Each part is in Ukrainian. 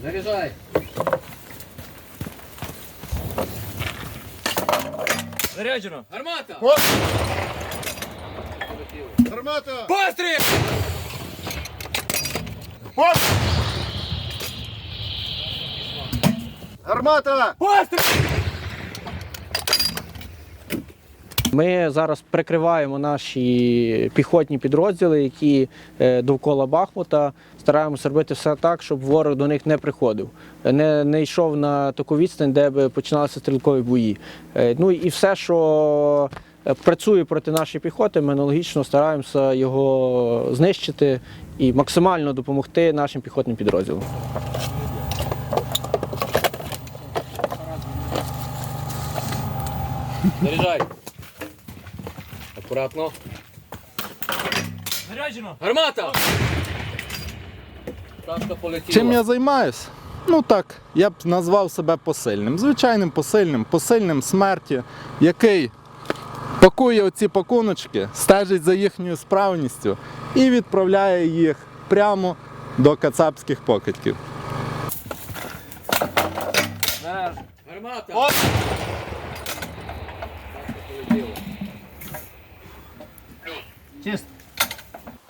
Заряжай. Заряджено. Гармата! Гармата! Постріл! Гармата! Постріл! Ми зараз прикриваємо наші піхотні підрозділи, які е, довкола Бахмута. Стараємося робити все так, щоб ворог до них не приходив, не, не йшов на таку відстань, де б починалися стрілкові бої. Е, Ну і все, що е, працює проти нашої піхоти, ми аналогічно стараємося його знищити і максимально допомогти нашим піхотним підрозділам. Заряжай. Аккуратно. Заряджено. Гармата! Полетіла. Чим я займаюсь? Ну так, я б назвав себе посильним. Звичайним посильним, посильним смерті, який пакує оці пакуночки, стежить за їхньою справністю і відправляє їх прямо до кацапських покидьків. Гармата! Пташка полетіла.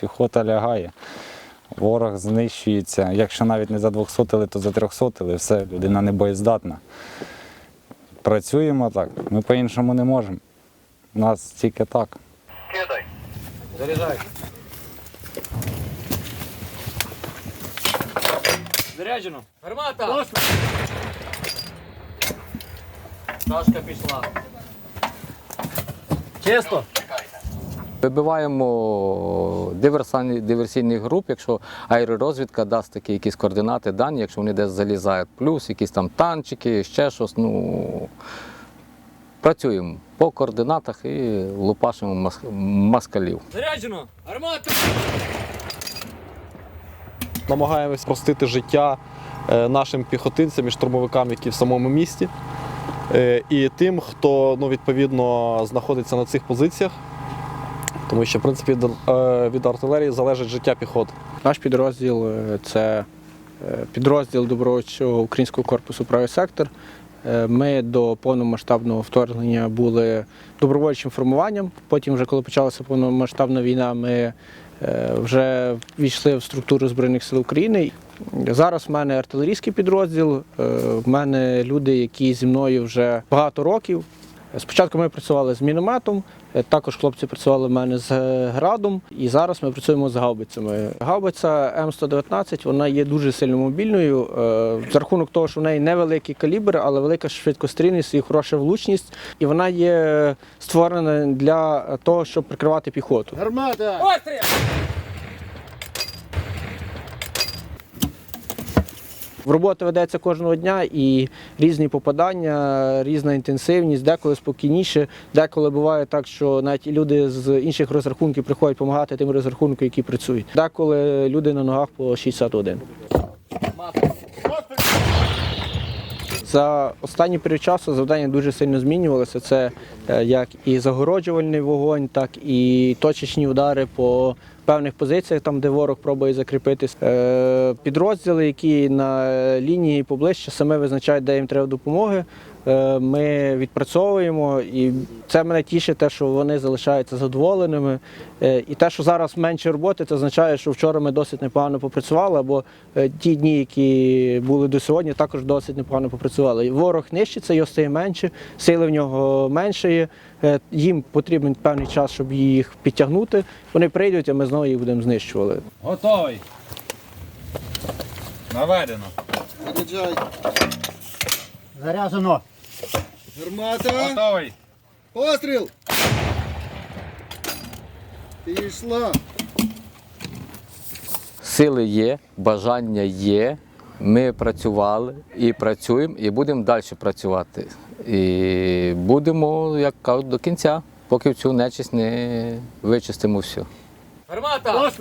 Піхота лягає, ворог знищується. Якщо навіть не за 200, то за 300, все, людина не боєздатна. Працюємо так, ми по-іншому не можемо. У нас тільки так. Заряжай. Заряджено. Гармата! Пташка пішла. Чисто. Вибиваємо диверсійні, диверсійних груп, якщо аеророзвідка дасть такі якісь координати, дані, якщо вони десь залізають, плюс якісь там танчики, ще щось. Ну, працюємо по координатах і лупашимо москалів. Заряджено. Гармата! намагаємось простити життя е, нашим піхотинцям і штурмовикам, які в самому місті, е, і тим, хто ну, відповідно знаходиться на цих позиціях. Тому що, в принципі, від, е, артилерії залежить життя піхоти. Наш підрозділ е, це е, підрозділ добровольчого українського корпусу правий сектор. Ми до повномасштабного вторгнення були добровольчим формуванням. Потім, вже коли почалася повномасштабна війна, ми вже війшли в структуру Збройних сил України. Зараз в мене артилерійський підрозділ. В мене люди, які зі мною вже багато років. Спочатку ми працювали з мінометом, е, також хлопці працювали в мене з е, градом, і зараз ми працюємо з гаубицями. Гаубиця М119 вона є дуже сильно мобільною е, за рахунок того, що в неї невеликий калібр, але велика швидкострільність і хороша влучність. І вона є створена для того, щоб прикривати піхоту. Гармата! Постріл! Робота ведеться кожного дня і різні попадання, різна інтенсивність, деколи спокійніше, деколи буває так, що навіть люди з інших розрахунків приходять допомагати тим розрахункам, які працюють. Деколи люди на ногах по 61. За останній період часу завдання дуже сильно змінювалося. Це е, як і загороджувальний вогонь, так і точечні удари по певних позиціях, там де ворог пробує закріпитись. Е, Підрозділи, які на лінії поближче, саме визначають, де їм треба допомоги. Е, Ми відпрацьовуємо, і це мене тішить, те, що вони залишаються задоволеними. Е, І те, що зараз менше роботи, це означає, що вчора ми досить непогано попрацювали, або ті дні, які були до сьогодні, також досить непогано попрацювали. Ворог нищиться, його стає менше, сили в нього менше. є. Е, Їм потрібен певний час, щоб їх підтягнути. Вони прийдуть, а ми знову їх будемо знищувати. Готовий. Наведено. Заряджай! Заряжено. Гармата! Готовий. Постріл! Пішла! Сили є, бажання є. Ми працювали і працюємо, і будемо далі працювати. І будемо, як кажуть, до кінця, поки цю нечисть не вичистимо всю. Гармата!